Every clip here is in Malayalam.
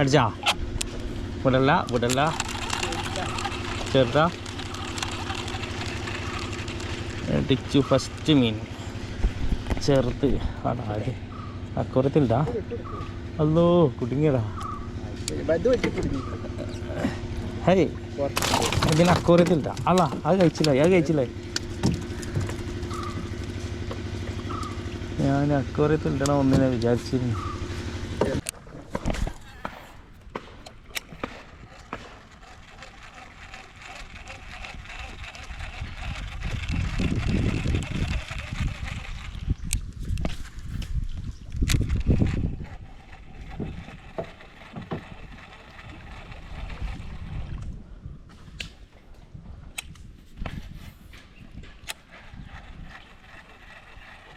അടിച്ചാ. വിടല്ല വിടല്ല ചെറുതാ. അടിച്ചു ഫസ്റ്റ് മീൻ. ചെറുത്. ആടാ അത് അക്കുറത്തിൽടാ അല്ലോ കുടുങ്ങിയടാ ഹേ ഇതിന് അക്കോറിയത്തില്ല അല്ല അത് കഴിച്ചില്ല അത് കഴിച്ചില്ലേ. ഞാൻ അക്കോറിയത്തിൽ ഇടണം ഒന്നിനെ വിചാരിച്ചിരുന്നു.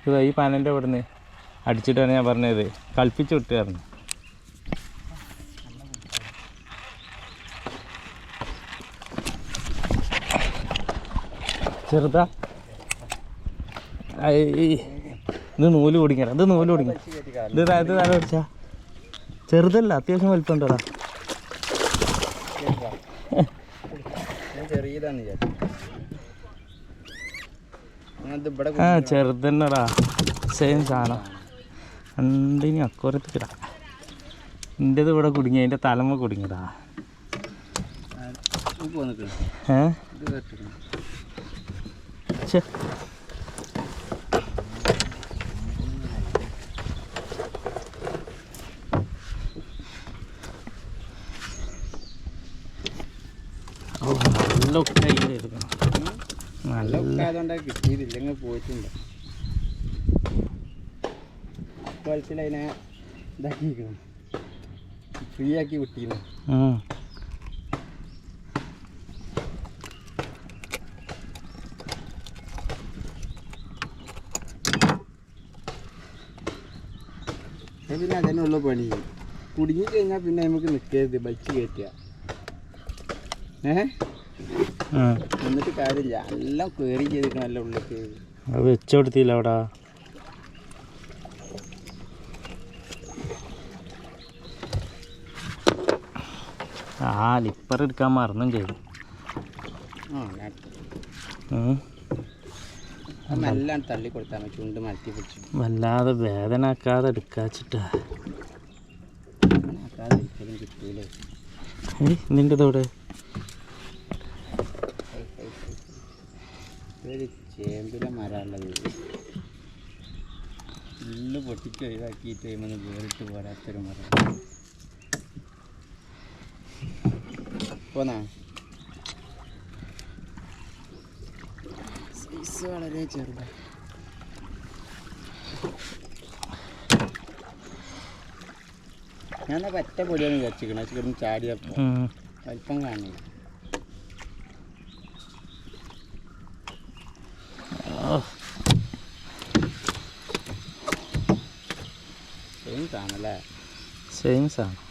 ഇത് ഈ പാനന്റെ അവിടെ നിന്ന് അടിച്ചിട്ടാണ് ഞാൻ പറഞ്ഞത്. കളിപ്പിച്ച് വിട്ടുകയായിരുന്നു ചെറുതാ. ഇത് നൂൽ കുടിക്കണം ഇത് നൂൽ കുടിക്കണം ഇത് ഇത് പിടിച്ചാ. ചെറുതല്ല അത്യാവശ്യം വലിപ്പമുണ്ടടാ ചെറിയതാന്ന് വിചാരിച്ചു. ആ ചെറുതന്നെടാ. സെയിം സാധനം. രണ്ടിനി അക്കോരത്ത് കിടാ എന്റെത് ഇവിടെ കുടുങ്ങി അതിന്റെ തലമ കുടുങ്ങിടാ. ഏ. ഓ, നല്ല കയ്യിലെടുക്കണം നല്ല നല്ല ആയതുകൊണ്ടാണ് കിട്ടിയതില്ല ഇങ്ങനെ പോയിട്ടുണ്ട്. കുളത്തിൽ അതിനെ ഇതാക്കിയിരിക്കണം ഫ്രീ ആക്കി വിട്ടിരുന്നു. പിന്നെ അതിനുള്ള പണി. കുടുങ്ങി കഴിഞ്ഞാൽ പിന്നെ നമുക്ക് നിൽക്കരുത് ബൈക്ക് കയറ്റുക. ഏഹ്. എന്നിട്ട് കാര്യമില്ല. എല്ലാം കയറി ചെയ്തിരിക്കണല്ലോ ഉള്ളിലേക്ക്. അത് വെച്ചുകൊടുത്തില്ല അവിടെ. ആ ലിപ്പർ എടുക്കാൻ മറന്നും ചെയ്തു. മെല്ലാണ് തള്ളി കൊടുത്താൽ മതി. ചുണ്ട് മലത്തി പിടിച്ചു വല്ലാതെ വേദന ആക്കാതെ എടുക്കാച്ചിട്ടാ അങ്ങനെ ആക്കാതെ ഒരിക്കലും കിട്ടൂലേ? ഏയ് നിന്റെ തോടെ ഒരു ചേമ്പിലെ മരമുള്ളത് ഫുള്ള് പൊട്ടിച്ച് ഒഴിവാക്കിയിട്ട് കഴിയുമ്പോൾ വേറിട്ട് പോരാത്തൊരു മരം. പോന്നാ? സൈസ് വളരെ ചെറുതാണ് ഞാൻ പറ്റ പൊടിയാണ് വിചാരിച്ചിരിക്കണത് ചെറുപ്പം ചാടിയപ്പോൾ. വലിപ്പം കാണില്ല സെയിം കാണല്ലേ സെയിം സാധനം.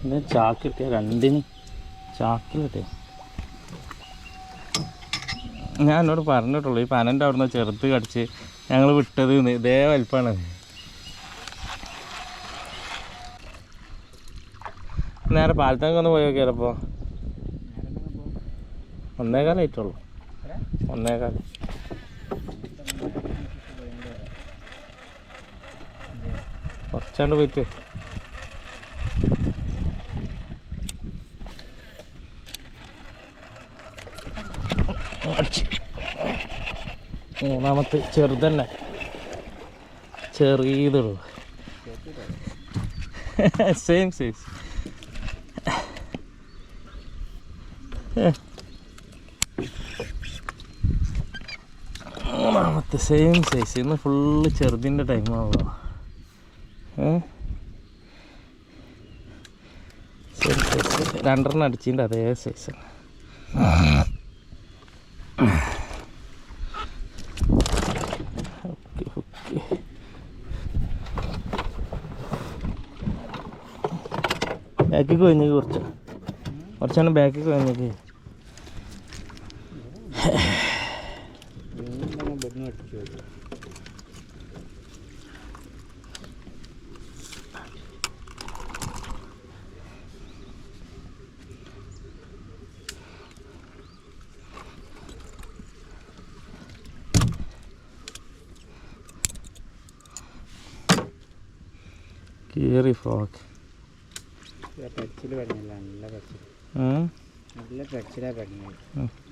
പിന്നെ ചാക്ക് കിട്ടിയ രണ്ടിന് ചാക്കിൽ കിട്ടിയ. ഞാൻ എന്നോട് പറഞ്ഞിട്ടുള്ളൂ ഈ പനന്റെ അവിടുന്ന് ചെറുത്ത് കടിച്ച് ഞങ്ങൾ വിട്ടത്. ഇതേ വലിപ്പമാണ് നേരെ പാലത്തേക്കൊന്ന് പോയി നോക്കിയാലപ്പോ ഒന്നേക്കാലേറ്റുള്ളൂ ഒന്നേകാൽ. കുറച്ചാണ്ട് പോയിട്ട്. മൂന്നാമത്തെ ചെറുതന്നെ. ചെറിയതുള്ളൂ സെയിം സൈസ് മൂന്നാമത്തെ സെയിം സൈസ് ഇന്ന് ഫുള്ള് ചെറുതിന്റെ ശരി ശരി ശരി രണ്ടെണ്ണം അടിച്ചിന്റെ അതേ സൈസ് ഓക്കെ ഓക്കെ. ബാക്കിൽ കൊഞ്ഞേക്ക് കുറച്ച്. കുറച്ചാണ് ബാക്കിൽ കൊഞ്ഞേക്ക് കീറി ഫ്രോക്ക് പെച്ചിൽ പറഞ്ഞില്ല നല്ല പെച്ചിൽ. നല്ല പച്ചിലാണ് പറഞ്ഞത്.